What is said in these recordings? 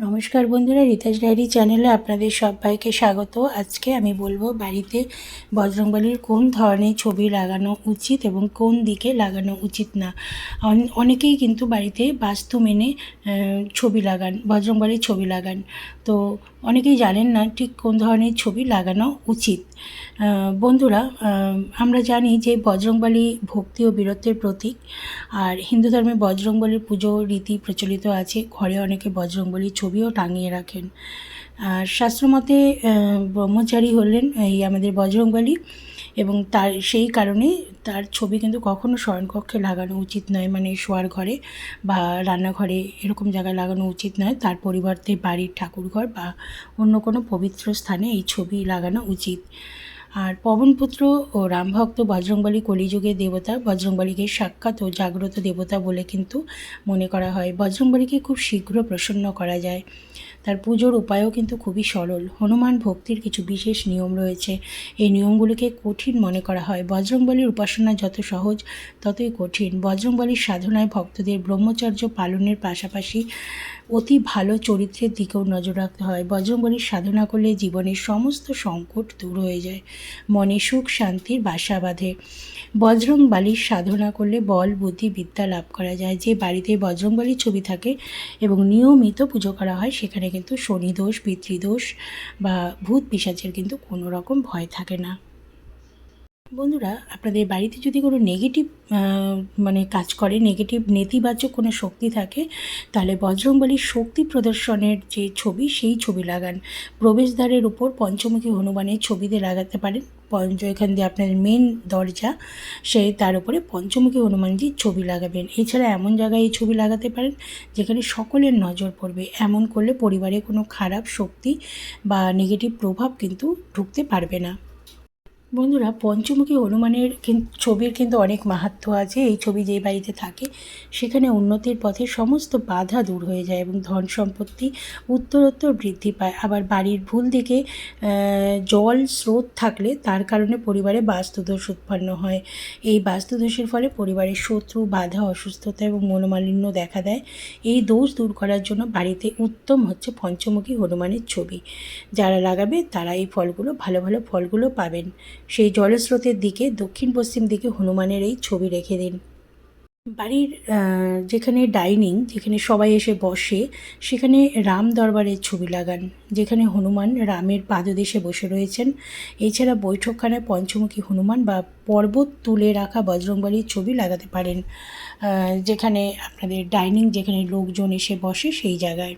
নমস্কার বন্ধুরা রিতাস ডায়েরি চ্যানেলে আপনাদের সবাইকে স্বাগত। আজকে আমি বলব বাড়িতে বজরংবলির কোন ধরনের ছবি লাগানো উচিত এবং কোন দিকে লাগানো উচিত না। অন- অনেকেই কিন্তু বাড়িতে বাস্তু মেনে ছবি লাগান, বজরংবলির ছবি লাগান। তো অনেকেই জানেন না ঠিক কোন ধরনের ছবি লাগানো উচিত। বন্ধুরা আমরা জানি যে বজরংবলী ভক্তি ও বীরত্বের প্রতীক। আর হিন্দু ধর্মে বজরংবলীর পুজো রীতি প্রচলিত আছে। ঘরে অনেকে বজরংবলীর ছবিও টাঙিয়ে রাখেন। আর শাস্ত্রমতে ব্রহ্মচারী হলেন এই আমাদের বজরংবলী এবং তার, সেই কারণে তার ছবি কিন্তু কখনো শয়নকক্ষে লাগানো উচিত নয়। মানে শোয়ার ঘরে বা রান্নাঘরে এরকম জায়গায় লাগানো উচিত নয়। তার পরিবর্তে বাড়ির ঠাকুরঘর বা অন্য কোনো পবিত্র স্থানে এই ছবি লাগানো উচিত। আর পবনপুত্র ও রামভক্ত বজরংবলী কলিযুগের দেবতা, বজরংবলীকে সাক্ষাৎ ও জাগ্রত দেবতা বলে কিন্তু মনে করা হয়। বজরংবলীকে খুব শীঘ্র প্রসন্ন করা যায়। তার পুজোর উপায়ও কিন্তু খুবই সরল। হনুমান ভক্তির কিছু বিশেষ নিয়ম রয়েছে। এই নিয়মগুলিকে কঠিন মনে করা হয়। বজরংবলীর উপাসনা যত সহজ, ততই কঠিন। বজরংবলীর সাধনায় ভক্তদের ব্রহ্মচর্য পালনের পাশাপাশি অতি ভালো চরিত্রের দিকেও নজর রাখতে হয়। বজরংবলীর সাধনা করলে জীবনের সমস্ত সংকট দূর হয়ে যায়। মনে সুখ শান্তির বাসা বাঁধে। বজরংবালির সাধনা করলে বল, বুদ্ধি, বিদ্যা লাভ করা যায়। যে বাড়িতে বজরংবলীর ছবি থাকে এবং নিয়মিত পুজো করা হয়, সেখানে কিন্তু শনিদোষ, পিতৃদোষ বা ভূত পিসাচের কিন্তু কোনো রকম ভয় থাকে না। বন্ধুরা, আপনাদের বাড়িতে যদি কোনো নেগেটিভ মানে কাজ করে নেগেটিভ নেতিবাচক কোনো শক্তি থাকে, তাহলে বজরংবলীর শক্তি প্রদর্শনের যে ছবি, সেই ছবি লাগান। প্রবেশদ্বারের উপর পঞ্চমুখী হনুমানের ছবিতে লাগাতে পারেন। পঞ্চ এখান দিয়ে আপনার মেন দরজা, সে তার উপরে পঞ্চমুখী হনুমানজির ছবি লাগাবেন। এছাড়া এমন জায়গায় এই ছবি লাগাতে পারেন, যেখানে সকলের নজর পড়বে। এমন করলে পরিবারে কোনো খারাপ শক্তি বা নেগেটিভ প্রভাব কিন্তু ঢুকতে পারবে না। বন্ধুরা, পঞ্চমুখী হনুমানের ছবির কিন্তু অনেক মাহাত্ম্য আছে। এই ছবি যেই বাড়িতে থাকে, সেখানে উন্নতির পথে সমস্ত বাধা দূর হয়ে যায় এবং ধন সম্পত্তি উত্তরোত্তর বৃদ্ধি পায়। আবার বাড়ির ভুল দিকে জল স্রোত থাকলে তার কারণে পরিবারে বাস্তুদোষ উৎপন্ন হয়। এই বাস্তুদোষের ফলে পরিবারের শত্রু, বাধা, অসুস্থতা এবং মনোমালিন্য দেখা দেয়। এই দোষ দূর করার জন্য বাড়িতে উত্তম হচ্ছে পঞ্চমুখী হনুমানের ছবি। যারা লাগাবে, তারা এই ফলগুলো, ভালো ভালো ফলগুলো পাবেন। সেই জলস্রোতের দিকে, দক্ষিণ পশ্চিম দিকে হনুমানের এই ছবি রেখে দিন। বাড়ির যেখানে ডাইনিং, যেখানে সবাই এসে বসে, সেখানে রাম দরবারের ছবি লাগান, যেখানে হনুমান রামের পাদদেশে বসে রয়েছেন। এছাড়া বৈঠকখানায় পঞ্চমুখী হনুমান বা পর্বত তুলে রাখা বজরংবলীর ছবি লাগাতে পারেন যেখানে আপনাদের ডাইনিং, যেখানে লোকজন এসে বসে সেই জায়গায়।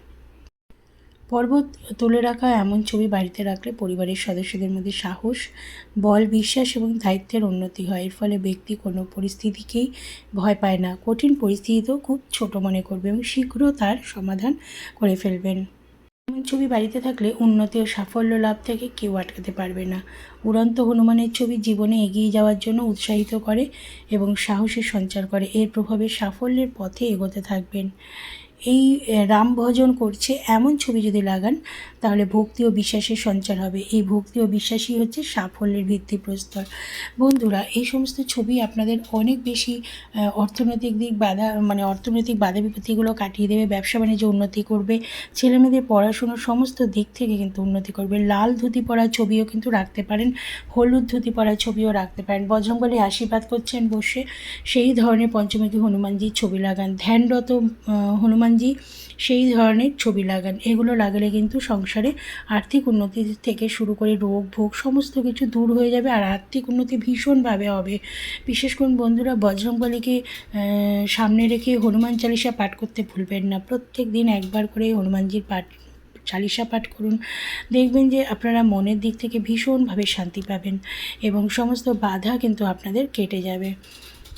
পর্বত তুলে রাখা এমন ছবি বাড়িতে রাখলে পরিবারের সদস্যদের মধ্যে সাহস, বল, বিশ্বাস এবং দায়িত্বের উন্নতি হয়। এর ফলে ব্যক্তি কোনো পরিস্থিতিকেই ভয় পায় না। কঠিন পরিস্থিতিতেও খুব ছোট মনে করবে এবং শীঘ্র তার সমাধান করে ফেলবেন। এমন ছবি বাড়িতে থাকলে উন্নতি ও সাফল্য লাভ থেকে কেউ আটকাতে পারবে না। উড়ন্ত হনুমানের ছবি জীবনে এগিয়ে যাওয়ার জন্য উৎসাহিত করে এবং সাহসের সঞ্চার করে। এর প্রভাবে সাফল্যের পথে এগোতে থাকবেন। এই রাম ভজন করছে এমন ছবি যদি লাগান তাহলে ভক্তি ও বিশ্বাসের সঞ্চার হবে। এই ভক্তি ও বিশ্বাসই হচ্ছে সাফল্যের ভিত্তিপ্রস্তর বন্ধুরা এই সমস্ত ছবি আপনাদের অনেক বেশি অর্থনৈতিক দিক বাধা মানে অর্থনৈতিক বাধা বিপত্তিগুলো কাটিয়ে দেবে ব্যবসা বাণিজ্য উন্নতি করবে ছেলেমেয়েদের পড়াশুনোর সমস্ত দিক থেকে কিন্তু উন্নতি করবে। লাল ধুতি পরা ছবিও কিন্তু রাখতে পারেন হলুদ ধুতি পরা ছবিও রাখতে পারেন। বজরংবলী আশীর্বাদ করছেন বসে সেই ধরনের পঞ্চমুখী হনুমানজির ছবি লাগান। ধ্যানরত আহ, হনুমানজি সেই ধরনের ছবি লাগান। এগুলো লাগালে কিন্তু সংসারে আর্থিক উন্নতি থেকে শুরু করে রোগ, ভোগ সমস্ত কিছু দূর হয়ে যাবে আর আর্থিক উন্নতি ভীষণভাবে হবে। বিশেষ করে বন্ধুরা, বজরংবলীকে সামনে রেখে হনুমান চালিসা পাঠ করতে ভুলবেন না। প্রত্যেক দিন একবার করে হনুমানজির পাঠ, চালিসা পাঠ করুন। দেখবেন যে আপনারা মনের দিক থেকে ভীষণভাবে শান্তি পাবেন এবং সমস্ত বাধা কিন্তু আপনাদের কেটে যাবে।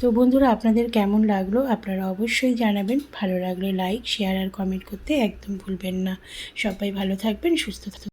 তো বন্ধুরা, আপনাদের কেমন লাগল? আপনারা অবশ্যই জানাবেন। ভালো লাগলে লাইক শেয়ার আর কমেন্ট করতে একদম ভুলবেন না। সবাই ভালো থাকবেন, সুস্থ থাকবেন।